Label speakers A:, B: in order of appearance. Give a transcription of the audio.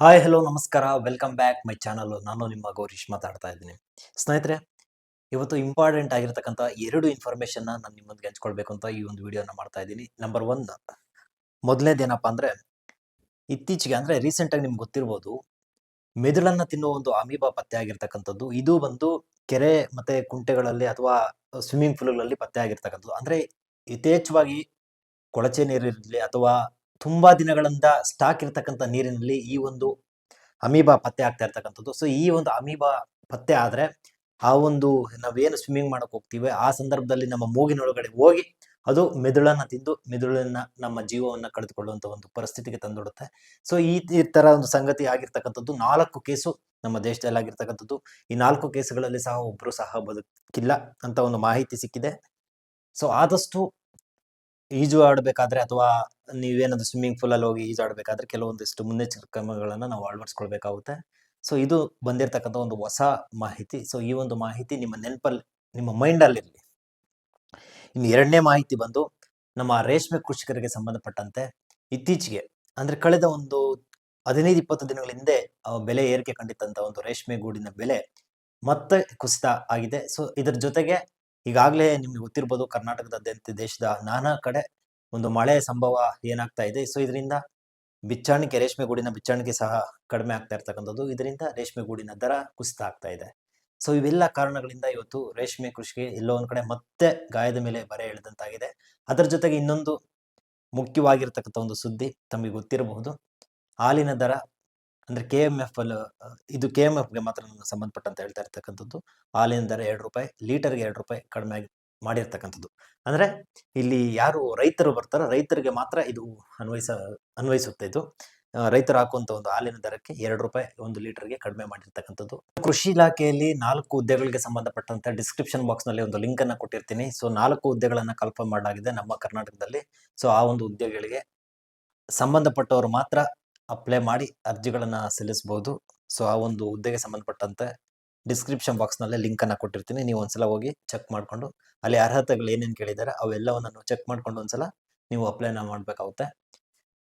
A: Hi hello ನಮಸ್ಕಾರ. Welcome back my channel ನಾನು ನಿಮ್ಮ ಗೌರೀಶ್ ಮಾತಾಡ್ತಾ ಇದ್ದೀನಿ. ಸ್ನೇಹಿತರೆ, ಇವತ್ತು ಇಂಪಾರ್ಟೆಂಟ್ ಆಗಿರ್ತಕ್ಕಂಥ ಎರಡು ಇನ್ಫಾರ್ಮೇಶನ್ ನಾನು ನಿಮ್ಮೊಂದಿಗೆ ಹಂಚ್ಕೊಳ್ಬೇಕು ಅಂತ ಈ ಒಂದು ವಿಡಿಯೋನ ಮಾಡ್ತಾ ಇದ್ದೀನಿ. ನಂಬರ್ ಒನ್ ಮೊದಲನೇದೇನಪ್ಪ ಅಂದ್ರೆ, ಇತ್ತೀಚೆಗೆ ಅಂದ್ರೆ ರೀಸೆಂಟ್ ಆಗಿ ನಿಮ್ಗೆ ಗೊತ್ತಿರ್ಬೋದು, ಮೆದುಳನ್ನ ತಿನ್ನುವ ಒಂದು ಅಮೀಬಾ ಪತ್ತೆ ಆಗಿರ್ತಕ್ಕಂಥದ್ದು. ಇದು ಬಂದು ಕೆರೆ ಮತ್ತೆ ಕುಂಟೆಗಳಲ್ಲಿ ಅಥವಾ ಸ್ವಿಮ್ಮಿಂಗ್ ಪೂಲ್ಗಳಲ್ಲಿ ಪತ್ತೆ ಆಗಿರ್ತಕ್ಕಂಥದ್ದು. ಅಂದ್ರೆ ಯಥೇಚ್ಛವಾಗಿ ಕೊಳಚೆ ನೀರಿರಲಿ ಅಥವಾ ತುಂಬಾ ದಿನಗಳಿಂದ ಸ್ಟಾಕ್ ಇರತಕ್ಕಂಥ ನೀರಿನಲ್ಲಿ ಈ ಒಂದು ಅಮೀಬಾ ಪತ್ತೆ ಆಗ್ತಾ ಇರ್ತಕ್ಕಂಥದ್ದು. ಸೊ ಈ ಒಂದು ಅಮೀಬಾ ಪತ್ತೆ ಆದ್ರೆ ಆ ಒಂದು ನಾವೇನು ಸ್ವಿಮ್ಮಿಂಗ್ ಮಾಡಕ್ ಹೋಗ್ತೀವಿ, ಆ ಸಂದರ್ಭದಲ್ಲಿ ನಮ್ಮ ಮೂಗಿನೊಳಗಡೆ ಹೋಗಿ ಅದು ಮೆದುಳನ್ನ ತಿಂದು ಮೆದುಳನ್ನ ನಮ್ಮ ಜೀವವನ್ನ ಕಳೆದುಕೊಳ್ಳುವಂತ ಒಂದು ಪರಿಸ್ಥಿತಿಗೆ ತಂದೊಡುತ್ತೆ. ಸೊ ಈ ತರ ಒಂದು ಸಂಗತಿ ಆಗಿರ್ತಕ್ಕಂಥದ್ದು ನಾಲ್ಕು ಕೇಸು ನಮ್ಮ ದೇಶದಲ್ಲಿ ಆಗಿರ್ತಕ್ಕಂಥದ್ದು. ಈ ನಾಲ್ಕು ಕೇಸುಗಳಲ್ಲಿ ಸಹ ಒಬ್ರು ಸಹ ಬದುಕಿಲ್ಲ ಅಂತ ಒಂದು ಮಾಹಿತಿ ಸಿಕ್ಕಿದೆ. ಸೊ ಆದಷ್ಟು ಈಜು ಆಡಬೇಕಾದ್ರೆ ಅಥವಾ ನೀವೇನಾದ್ರು ಸ್ವಿಮ್ಮಿಂಗ್ ಪೂಲ್ ಅಲ್ಲಿ ಹೋಗಿ ಈಜಾಡಬೇಕಾದ್ರೆ ಕೆಲವೊಂದಿಷ್ಟು ಮುನ್ನೆಚ್ಚರಿಕೆ ಕ್ರಮಗಳನ್ನು ನಾವು ಅಳವಡಿಸ್ಕೊಳ್ಬೇಕಾಗುತ್ತೆ. ಸೊ ಇದು ಬಂದಿರತಕ್ಕಂಥ ಒಂದು ಹೊಸ ಮಾಹಿತಿ. ಸೊ ಈ ಒಂದು ಮಾಹಿತಿ ನಿಮ್ಮ ನೆನಪಲ್ಲಿ, ನಿಮ್ಮ ಮೈಂಡ್ ಅಲ್ಲಿ ಇರಲಿ. ಇನ್ನು ಎರಡನೇ ಮಾಹಿತಿ ಬಂದು, ನಮ್ಮ ರೇಷ್ಮೆ ಕೃಷಿಕರಿಗೆ ಸಂಬಂಧಪಟ್ಟಂತೆ ಇತ್ತೀಚೆಗೆ, ಅಂದ್ರೆ ಕಳೆದ ಒಂದು ಹದಿನೈದು, ಇಪ್ಪತ್ತು ದಿನಗಳ ಹಿಂದೆ ಬೆಲೆ ಏರಿಕೆ ಕಂಡಿತ್ತಂತ ಒಂದು ರೇಷ್ಮೆ ಗೂಡಿನ ಬೆಲೆ ಮತ್ತೆ ಕುಸಿತ ಆಗಿದೆ. ಸೊ ಇದರ ಜೊತೆಗೆ ಈಗಾಗಲೇ ನಿಮ್ಗೆ ಗೊತ್ತಿರ್ಬೋದು ಕರ್ನಾಟಕದಾದ್ಯಂತ ದೇಶದ ನಾನಾ ಕಡೆ ಒಂದು ಮಳೆ ಸಂಭವ ಏನಾಗ್ತಾ ಇದೆ. ಸೊ, ಇದರಿಂದ ಬಿಚ್ಚಾಣಿಕೆ, ರೇಷ್ಮೆ ಗೂಡಿನ ಬಿಚ್ಚಾಣಿಕೆ ಸಹ ಕಡಿಮೆ ಆಗ್ತಾ ಇರ್ತಕ್ಕಂಥದ್ದು. ಇದರಿಂದ ರೇಷ್ಮೆ ಗೂಡಿನ ದರ ಕುಸಿತ ಆಗ್ತಾ ಇದೆ. ಸೊ, ಇವೆಲ್ಲ ಕಾರಣಗಳಿಂದ ಇವತ್ತು ರೇಷ್ಮೆ ಕೃಷಿಗೆ ಎಲ್ಲೋ ಒಂದ್ ಕಡೆ ಮತ್ತೆ ಗಾಯದ ಮೇಲೆ ಬರೆ ಎಳೆದಂತಾಗಿದೆ. ಅದರ ಜೊತೆಗೆ ಇನ್ನೊಂದು ಮುಖ್ಯವಾಗಿರ್ತಕ್ಕಂಥ ಒಂದು ಸುದ್ದಿ ತಮಗೆ ಗೊತ್ತಿರಬಹುದು. ಹಾಲಿನ ದರ ಅಂದ್ರೆ ಕೆ ಎಂ ಎಫ್ ಅಲ್ಲಿ ಇದು ಕೆ ಎಂ ಗೆ ಮಾತ್ರ ನಮಗೆ ಸಂಬಂಧಪಟ್ಟಂತ ಹೇಳ್ತಾ ಇರ್ತಕ್ಕಂಥದ್ದು. ಹಾಲಿನ ದರ ಎರಡು ರೂಪಾಯಿ ಲೀಟರ್ಗೆ ಎರಡು ರೂಪಾಯಿ ಕಡಿಮೆ ಆಗಿ ಮಾಡಿರ್ತಕ್ಕಂಥದ್ದು. ಅಂದ್ರೆ ಇಲ್ಲಿ ಯಾರು ರೈತರು ಬರ್ತಾರೋ ರೈತರಿಗೆ ಮಾತ್ರ ಇದು ಅನ್ವಯಿಸ, ಅನ್ವಯಿಸುತ್ತೆ ಇದು. ರೈತರು ಹಾಕುವಂತ ಒಂದು ಹಾಲಿನ ದರಕ್ಕೆ ಎರಡು ರೂಪಾಯಿ ಒಂದು ಲೀಟರ್ಗೆ ಕಡಿಮೆ ಮಾಡಿರ್ತಕ್ಕಂಥದ್ದು. ಕೃಷಿ ಇಲಾಖೆಯಲ್ಲಿ ನಾಲ್ಕು ಹುದ್ದೆಗಳಿಗೆ ಸಂಬಂಧಪಟ್ಟಂತ ಡಿಸ್ಕ್ರಿಪ್ಷನ್ ಬಾಕ್ಸ್ನಲ್ಲಿ ಒಂದು ಲಿಂಕ್ ಅನ್ನ ಕೊಟ್ಟಿರ್ತೀನಿ. ಸೊ ನಾಲ್ಕು ಹುದ್ದೆಗಳನ್ನ ಕಲ್ಪನೆ ಮಾಡಲಾಗಿದೆ ನಮ್ಮ ಕರ್ನಾಟಕದಲ್ಲಿ. ಸೊ ಆ ಒಂದು ಹುದ್ದೆಗಳಿಗೆ ಸಂಬಂಧಪಟ್ಟವರು ಮಾತ್ರ ಅಪ್ಲೈ ಮಾಡಿ ಅರ್ಜಿಗಳನ್ನು ಸಲ್ಲಿಸಬಹುದು ಸೊ ಆ ಒಂದು ಹುದ್ದೆಗೆ ಸಂಬಂಧಪಟ್ಟಂತೆ ಡಿಸ್ಕ್ರಿಪ್ಷನ್ ಬಾಕ್ಸ್ ಲಿಂಕನ್ನು ಕೊಟ್ಟಿರ್ತೀನಿ. ನೀವು ಒಂದ್ಸಲ ಹೋಗಿ ಚೆಕ್ ಮಾಡ್ಕೊಂಡು, ಅಲ್ಲಿ ಅರ್ಹತೆಗಳು ಏನೇನು ಕೇಳಿದ್ದಾರೆ ಅವೆಲ್ಲವನ್ನು ಚೆಕ್ ಮಾಡ್ಕೊಂಡು ಒಂದ್ಸಲ ನೀವು ಅಪ್ಲೈನ ಮಾಡ್ಬೇಕಾಗುತ್ತೆ.